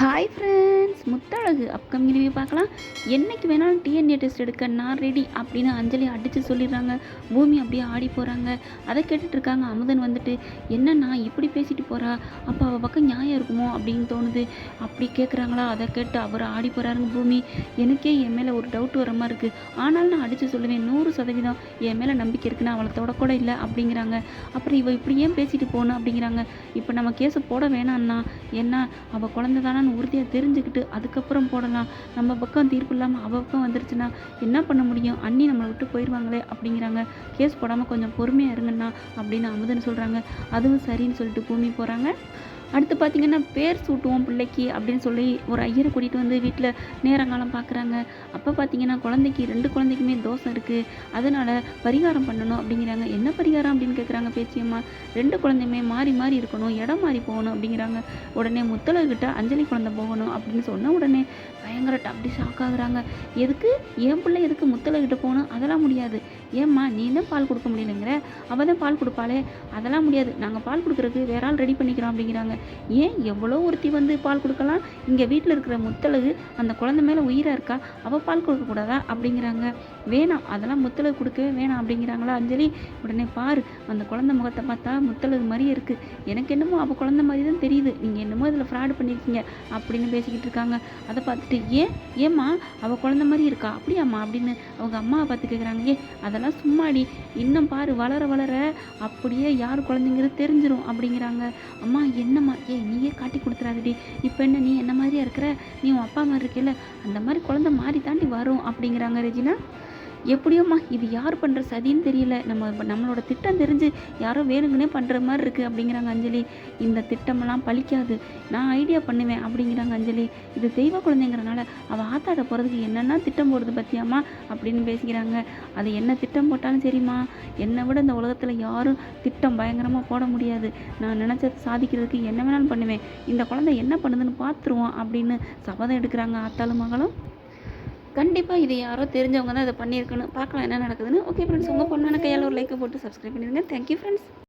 Hi friends Muthazhagu upcoming review பார்க்கலாம். என்னைக்கு வேணாலும் டிஎன்ஏ டெஸ்ட் எடுக்க நான் ரெடி அப்படின்னு அஞ்சலி அடித்து சொல்லிடுறாங்க. பூமி அப்படியே ஆடி போகிறாங்க அதை கேட்டுட்ருக்காங்க அமுதன் வந்துட்டு என்னண்ணா இப்படி பேசிட்டு போகிறா அப்போ அவள் பக்கம் நியாயம் இருக்குமோ? அப்படின்னு தோணுது. அப்படி கேட்குறாங்களா அதை கேட்டு அவர் ஆடி போகிறாருங்க பூமி. எனக்கே என் மேலே ஒரு டவுட் வர மாதிரி இருக்குது ஆனாலும் நான் அடித்து சொல்லுவேன் நூறு சதவீதம். என் மேலே நம்பிக்கை இருக்குன்னு அவளை தொடக்கூட இல்லை அப்படிங்கிறாங்க. அப்புறம் இவள் இப்படி ஏன் பேசிட்டு போகணும் அப்படிங்கிறாங்க. இப்போ நம்ம கேஸை போட வேணாம்னா என்ன அவள் குழந்தை தானான்னு உறுதியாக தெரிஞ்சுக்கிட்டு அதுக்கப்புறம் போடலாம். நம்ம பக்கம் தீர்ப்பு இல்லாமல் அவ பக்கம் வந்துருச்சுன்னா என்ன பண்ண முடியும்? அண்ணி நம்மளை விட்டு போயிடுவாங்களே அப்படிங்கிறாங்க. கேஸ் போடாமல் கொஞ்சம் பொறுமையாக இருங்கண்ணா அப்படின்னு அமுதன் சொல்கிறாங்க அதுவும் சரின்னு சொல்லிட்டு பூமி போகிறாங்க அடுத்து பார்த்திங்கன்னா பேர் சூட்டுவோம் பிள்ளைக்கு அப்படின்னு சொல்லி ஒரு ஐயரை கூட்டிகிட்டு வந்து வீட்டில் நேரங்காலம் பார்க்குறாங்க. அப்போ பார்த்தீங்கன்னா குழந்தைக்கு ரெண்டு குழந்தைக்குமே தோசை இருக்குது அதனால் பரிகாரம் பண்ணணும் அப்படிங்கிறாங்க. என்ன பரிகாரம் அப்படின்னு கேட்குறாங்க பேச்சியம்மா ரெண்டு குழந்தையுமே மாறி மாறி இருக்கணும் இடம் மாறி போகணும் அப்படிங்கிறாங்க. உடனே முத்தலகிட்ட அஞ்சலி குழந்தை போகணும் அப்படின்னு சொன்ன உடனே பயங்கர அப்படி ஷாக் ஆகுறாங்க. எதுக்கு? என் பிள்ளை எதுக்கு முத்தலகிட்ட போகணும்? அதெல்லாம் முடியாது. ஏம்மா நீ தான் பால் கொடுக்க முடியலைங்கிற? அவள் தான் பால் கொடுப்பாளே. அதெல்லாம் முடியாது. நாங்கள் பால் கொடுக்குறதுக்கு வேற ஆள் ரெடி பண்ணிக்கிறோம் அப்படிங்கிறாங்க. ஏன் எவ்வளோ ஒருத்தி வந்து பால் கொடுக்கலாம்? இங்கே வீட்டில் இருக்கிற முத்தழகு அந்த குழந்தை மேலே உயிராக இருக்கா? அவள் பால் கொடுக்கக்கூடாதா அப்படிங்கிறாங்க. வேணாம். அதெல்லாம் முத்தழகு கொடுக்கவே வேணாம் அப்படிங்கிறாங்களா அஞ்சலி? உடனே பாரு அந்த குழந்தை முகத்தை பார்த்தா முத்தழகு மாதிரியே இருக்குது எனக்கு என்னமோ அவள் குழந்தை மாதிரி தான் தெரியுது. நீங்கள் என்னமோ இதில் ஃப்ராடு பண்ணியிருக்கீங்க அப்படின்னு பேசிக்கிட்டு இருக்காங்க. அதை பார்த்துட்டு ஏன்? ஏம்மா அவள் குழந்த மாதிரி இருக்கா? அப்படியாம்மா அப்படின்னு அவங்க அம்மாவை பார்த்து கேட்குறாங்க ஏ அதை அதெல்லாம் சும்மாடி இன்னும் பாரு வளர வளர அப்படியே யார் குழந்தைங்கிறது தெரிஞ்சிடும் அப்படிங்கிறாங்க. அம்மா என்னம்மா? ஏ நீயே காட்டி கொடுத்துறாதடி. இப்போ என்ன நீ என்ன மாதிரியா இருக்கிற? நீ உன் அப்பா மாதிரி இருக்கல அந்த மாதிரி குழந்தை மாறி தாண்டி வரும் அப்படிங்கிறாங்க ரெஜினா. எப்படியோம்மா இது யார் பண்ணுற சதின்னு தெரியல. நம்ம நம்மளோட திட்டம் தெரிஞ்சு யாரோ வேணுங்கனே பண்ணுற மாதிரி இருக்குது அப்படிங்கிறாங்க அஞ்சலி. இந்த திட்டமெல்லாம் பலிக்காது நான் ஐடியா பண்ணுவேன் அப்படிங்கிறாங்க அஞ்சலி. இது தெய்வ குழந்தைங்கிறனால அவள் ஆத்தாட போகிறதுக்கு என்னென்ன திட்டம் போடுறது பற்றியாம்மா அப்படின்னு பேசிக்கிறாங்க. அது என்ன திட்டம் போட்டாலும் சரிம்மா. என்னை விட இந்த உலகத்தில் யாரும் திட்டம் பயங்கரமாக போட முடியாது. நான் நினச்சது சாதிக்கிறதுக்கு என்ன வேணாலும் பண்ணுவேன். இந்த குழந்தை என்ன பண்ணுதுன்னு பார்த்துருவோம் அப்படின்னு சபதம் எடுக்கிறாங்க ஆத்தாளும் மகளும். கண்டிப்பாக இது யாரோ தெரிஞ்சவங்க தான் இதை பண்ணியிருக்குன்னு பார்க்கலாம் என்ன நடக்குதுன்னு. ஓகே ஃப்ரெண்ட்ஸ் உங்கள் பொண்ணான கையால் ஒரு லைக்கை போட்டு சப்ஸ்கிரைப் பண்ணிடுங்க. Thank you friends